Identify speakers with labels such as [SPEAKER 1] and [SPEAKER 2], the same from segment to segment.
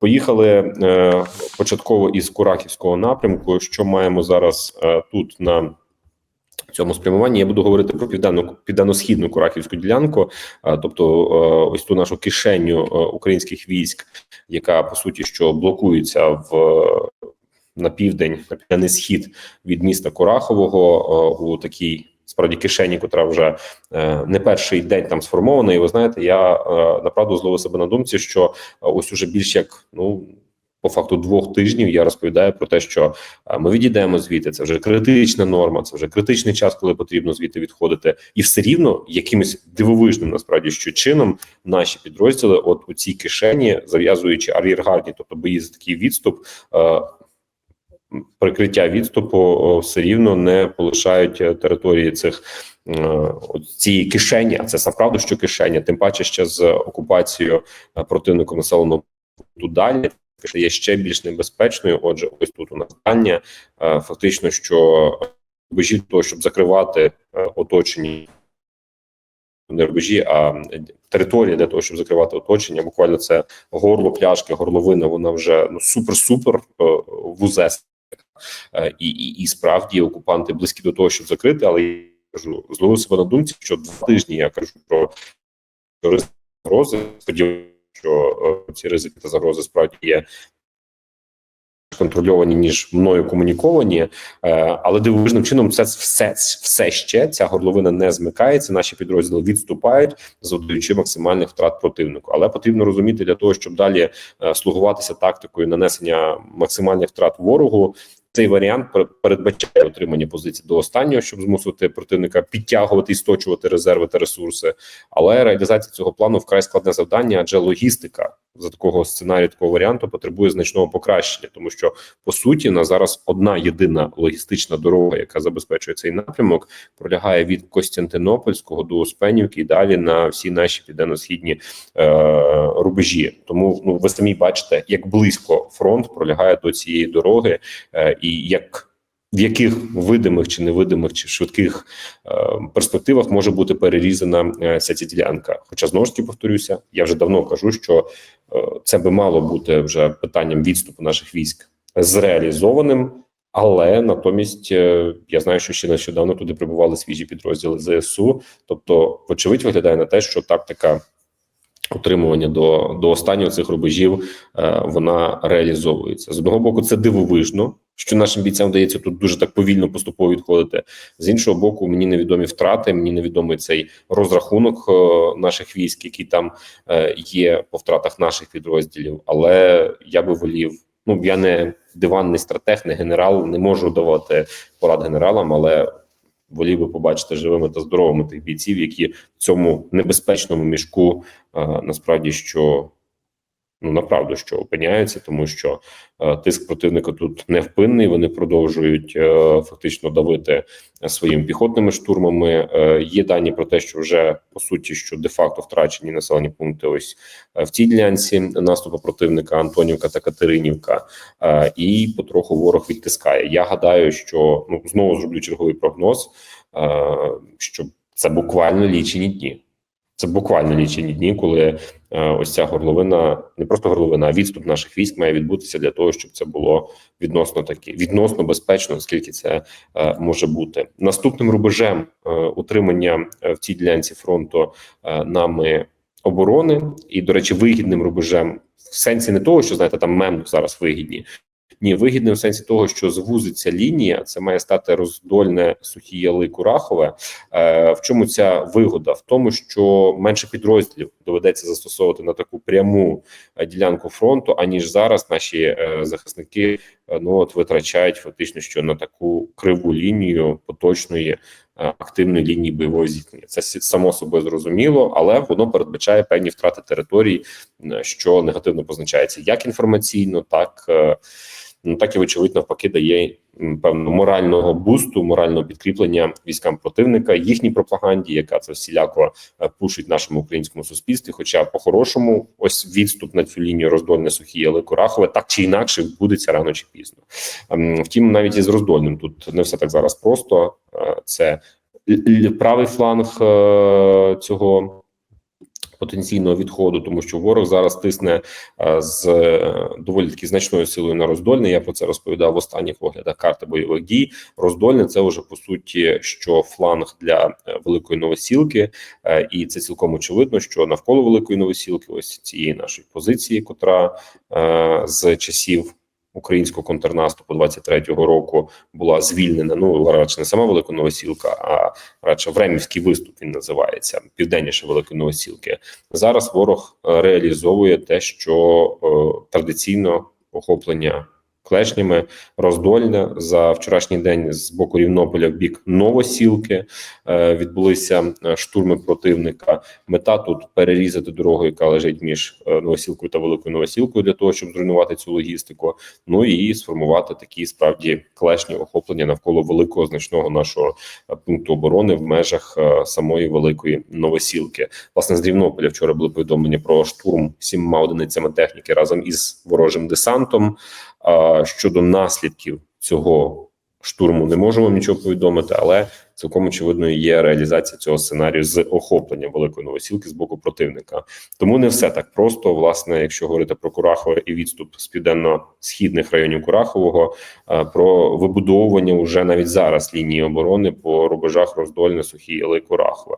[SPEAKER 1] Поїхали е, початково із Курахівського напрямку. Що маємо зараз е, тут на цьому спрямуванні? Я буду говорити про південну південно-східну Курахівську ділянку, е, тобто ось ту нашу кишеню українських військ, яка по суті що блокується в. На південь, на південний схід від міста Курахового у такій справді кишені, котра вже е, не перший день там сформована. І ви знаєте, я е, направду зловив себе на думці, що е, ось уже більш як ну. По факту двох тижнів я розповідаю про те, що ми відійдемо звідти. Це вже критична норма, це вже критичний час, коли потрібно звідти відходити, і все рівно якимось дивовижним насправді що чином наші підрозділи, от у цій кишені, зав'язуючи ар'єргардні, тобто бої за такий відступ, прикриття відступу все рівно не полишають е, території цих е, цієї кишені. А це направду, що кишеня, тим паче ще з окупацією е, противником населеного далі. Є ще більш небезпечною. Отже, ось тут у нас е, фактично, що рубежі того, щоб закривати оточені не рубежі, а територія для того, щоб закривати оточення. Буквально це горло пляшки, горловина. Вона вже ну супер-супер вузес. Е, і, і, і справді окупанти близькі до того, щоб закрити, але я кажу, зловив себе на думці, що два тижні я кажу про ризики загрози. Сподіваюся, що е, ці ризики та загрози справді є контрольовані ніж мною комуніковані, е, але дивовижним чином це все все ще ця горловина не змикається. Наші підрозділи відступають, завдаючи максимальних втрат противнику. Але потрібно розуміти для того, щоб далі слугуватися тактикою нанесення максимальних втрат ворогу. Цей варіант передбачає отримання позицій до останнього, щоб змусити противника підтягувати і сточувати резерви та ресурси. Але реалізація цього плану вкрай складне завдання, адже логістика за такого сценарію, такого варіанту потребує значного покращення, тому що по суті на зараз одна єдина логістична дорога, яка забезпечує цей напрямок, пролягає від Костянтинопольського до Успенівки і далі на всі наші південно-східні е, рубежі. Тому ну ви самі бачите, як близько фронт пролягає до цієї дороги, е, і як в яких видимих чи невидимих чи швидких е, перспективах може бути перерізана е, ця ця ділянка? Хоча знову ж таки повторюся, я вже давно кажу, що е, це би мало бути вже питанням відступу наших військ зреалізованим. Але натомість я знаю, що ще нещодавно туди прибували свіжі підрозділи ЗСУ. Тобто, вочевидь, виглядає на те, що тактика утримування до до останніх цих рубежів е, вона реалізовується з одного боку. Це дивовижно, що нашим бійцям вдається тут дуже так повільно поступово відходити. З іншого боку, мені невідомі втрати. Мені невідомий цей розрахунок е, наших військ, які там е, є по втратах наших підрозділів. Але я би волів. Ну я не диванний стратег, не генерал, не можу давати порад генералам, але волів би побачити живими та здоровими тих бійців, які в цьому небезпечному мішку насправді що ну направду що опиняються, тому що е, тиск противника тут невпинний. Вони продовжують е, фактично давити своїми піхотними штурмами. Е, є дані про те, що вже по суті, що де-факто втрачені населені пункти. Ось е, в цій ділянці наступу противника Антонівка та Катеринівка, е, і потроху ворог відтискає. Я гадаю, що ну знову зроблю черговий прогноз, е, що це буквально лічені дні. Це буквально лічені дні, коли ось ця горловина, не просто горловина, а відступ наших військ має відбутися для того, щоб це було відносно таки відносно безпечно, оскільки це е, може бути. Наступним рубежем е, утримання в цій ділянці фронту нами оборони, і до речі, вигідним рубежем в сенсі не того, що знаєте, там мем зараз вигідні, ні, вигідним в сенсі того, що звузиться лінія, це має стати роздольне сухі яли Курахове. Е, В чому ця вигода? В тому, що менше підрозділів доведеться застосовувати на таку пряму е, ділянку фронту, аніж зараз наші е, захисники е, ну от витрачають фактично, що на таку криву лінію поточної. Е, активної лінії бойового зіткнення це само собою зрозуміло, але воно передбачає певні втрати територій, що негативно позначається як інформаційно, так ну так і вочевидь навпаки дає певного морального бусту, морального підкріплення військам противника, їхній пропаганді, яка це всіляко е, пушить нашому українському суспільстві. Хоча по-хорошому, ось відступ на цю лінію роздольне сухі, але Курахове так чи інакше відбудеться рано чи пізно. Ем, втім, навіть із роздольним тут не все так зараз просто е, це правий фланг е, цього потенційного відходу, тому що ворог зараз тисне е, з е, доволі таки значною силою на роздольне. Я про це розповідав в останніх оглядах карти бойових дій. Роздольне це вже по суті, що фланг для е, великої новосілки, і це цілком очевидно, що навколо великої новосілки, ось цієї нашої позиції, котра з часів. Українського контрнаступу 23-го року була звільнена. Ну радше не сама велика новосілка, а радше Времівський виступ він називається південніше Великої Новосілки. Зараз ворог е, реалізовує те, що е, традиційно охоплення клешнями роздольне за вчорашній день з боку Рівнополя в бік Новосілки е, відбулися е, штурми противника. Мета тут перерізати дорогу, яка лежить між е, Новосілкою та Великою Новосілкою, для того, щоб зруйнувати цю логістику. Ну і сформувати такі справді клешні охоплення навколо великого значного нашого пункту оборони в межах самої великої новосілки. Власне, з Рівнополя вчора були повідомлення про штурм сімома одиницями техніки разом із ворожим десантом. А щодо наслідків цього штурму не можемо нічого повідомити, але цілком очевидно є реалізація цього сценарію з охоплення великої новосілки з боку противника. Тому не все так просто. Власне, якщо говорити про Курахове і відступ з південно-східних районів Курахового, про вибудовування вже навіть зараз лінії оборони по рубежах роздольне сухі Яли Курахове.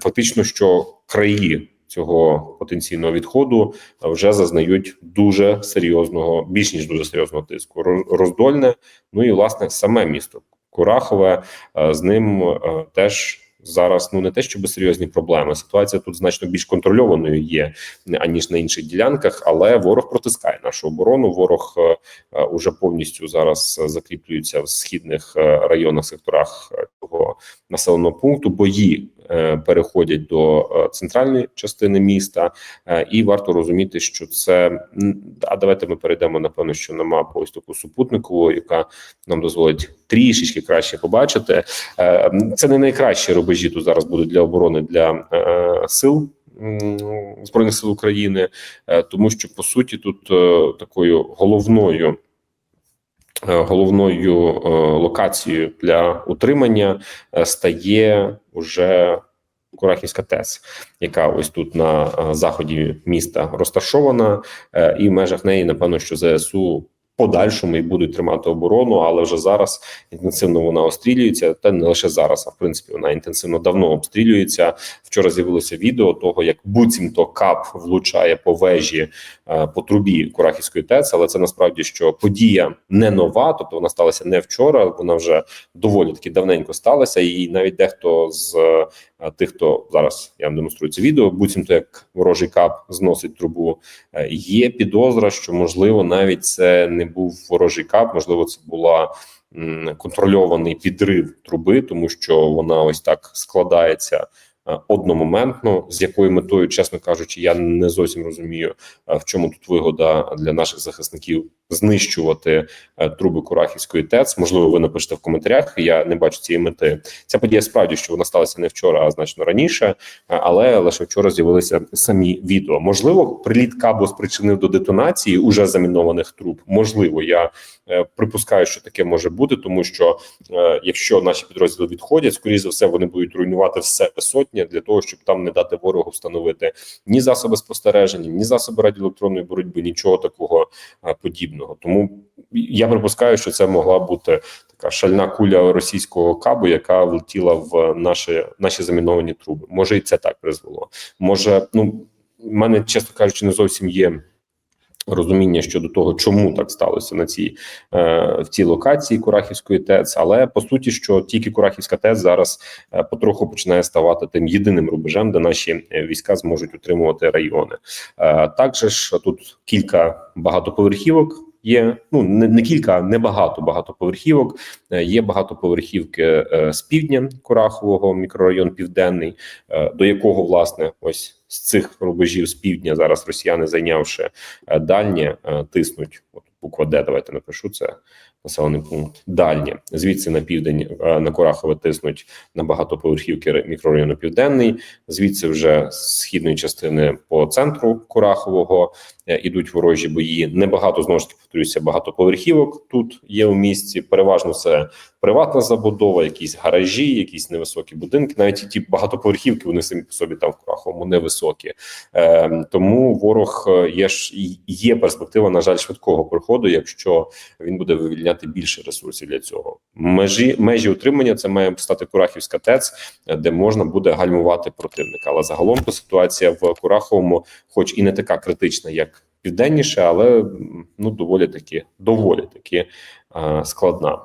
[SPEAKER 1] Фактично, що краї. Цього потенційного відходу вже зазнають дуже серйозного, більш ніж дуже серйозного тиску. Роздольне, ну і власне саме місто Курахове е, з ним е, теж зараз ну не те, щоб серйозні проблеми. Ситуація тут значно більш контрольованою є аніж на інших ділянках, але ворог протискає нашу оборону. Ворог е, е, уже повністю зараз закріплюється в східних районах, секторах цього населеного пункту. Бої переходять до е, центральної частини міста, Е, і варто розуміти, що це а давайте ми перейдемо напевно, що на мапу ось таку супутникову, яка нам дозволить трішечки краще побачити. Е, Це не найкращі рубежі тут зараз будуть для оборони для е, сил. Збройних сил України, е, тому що по суті тут е, такою головною е, головною е, локацією для утримання е, стає уже Курахівська ТЕС, яка ось тут на е, заході міста розташована, е, і в межах неї, напевно, що ЗСУ подальшому і будуть тримати оборону, але вже зараз інтенсивно вона обстрілюється. Та не лише зараз, а в принципі вона інтенсивно давно обстрілюється. Вчора з'явилося відео того, як буцімто кап влучає по вежі е, по трубі Курахівської ТЕЦ, але це насправді що подія не нова, тобто вона сталася не вчора. Вона вже доволі таки давненько сталася, і навіть дехто з е, тих, хто зараз я вам демонструю це відео, буцімто як ворожий кап зносить трубу. Е, Є підозра, що можливо навіть це не був ворожий кап, можливо, це була контрольований підрив труби, тому що вона ось так складається. Е, Одномоментно, з якою метою, чесно кажучи, я не зовсім розумію, е, в чому тут вигода для наших захисників знищувати е, труби Курахівської ТЕЦ. Можливо, ви напишете в коментарях. Я не бачу цієї мети. Ця подія справді, що вона сталася не вчора, а значно раніше, але лише вчора з'явилися самі відео. Можливо, приліт кабо спричинив до детонації уже замінованих труб. Можливо, я припускаю, що таке може бути, тому що е, якщо наші підрозділи відходять, скоріше за все вони будуть руйнувати все сотня для того, щоб там не дати ворогу встановити ні засоби спостереження, ні засоби радіоелектронної боротьби, нічого такого е, подібного. Тому я припускаю, що це могла бути така шальна куля російського кабу, яка влетіла в наші наші заміновані труби. Може, і це так призвело. Може, ну в мене, чесно кажучи, не зовсім є. Розуміння щодо того, чому так сталося на цій е, в цій локації Курахівської ТЕЦ, але по суті, що тільки Курахівська ТЕЦ зараз е, потроху починає ставати тим єдиним рубежем, де наші е, війська зможуть утримувати райони. Е, також ж тут кілька багатоповерхівок. Є ну не, не кілька, не багато багатоповерхівок. Е, Є багатоповерхівки е, з півдня Курахового, мікрорайон Південний, е, до якого власне ось з цих рубежів з півдня зараз росіяни, зайнявши дальнє, тиснуть от буква Д. Давайте напишу це населений пункт. Дальнє звідси на південь е, на Курахове тиснуть на багатоповерхівки мікрорайону Південний. Звідси вже з східної частини по центру Курахового е, ідуть ворожі бої. Небагато знову ж таки повторюся, багатоповерхівок тут є у місті. Переважно це приватна забудова, якісь гаражі, якісь невисокі будинки. Навіть і ті багатоповерхівки вони самі по собі там в Кураховому невисокі. Е, тому ворог е, є ж є перспектива, на жаль, швидкого приходу, якщо він буде вивільняти більше ресурсів для цього. Межі межі утримання це має стати Курахівська ТЕЦ, де можна буде гальмувати противника. Але загалом то ситуація в Кураховому, хоч і не така критична, як південніше, але ну доволі таки доволі таки е, складна.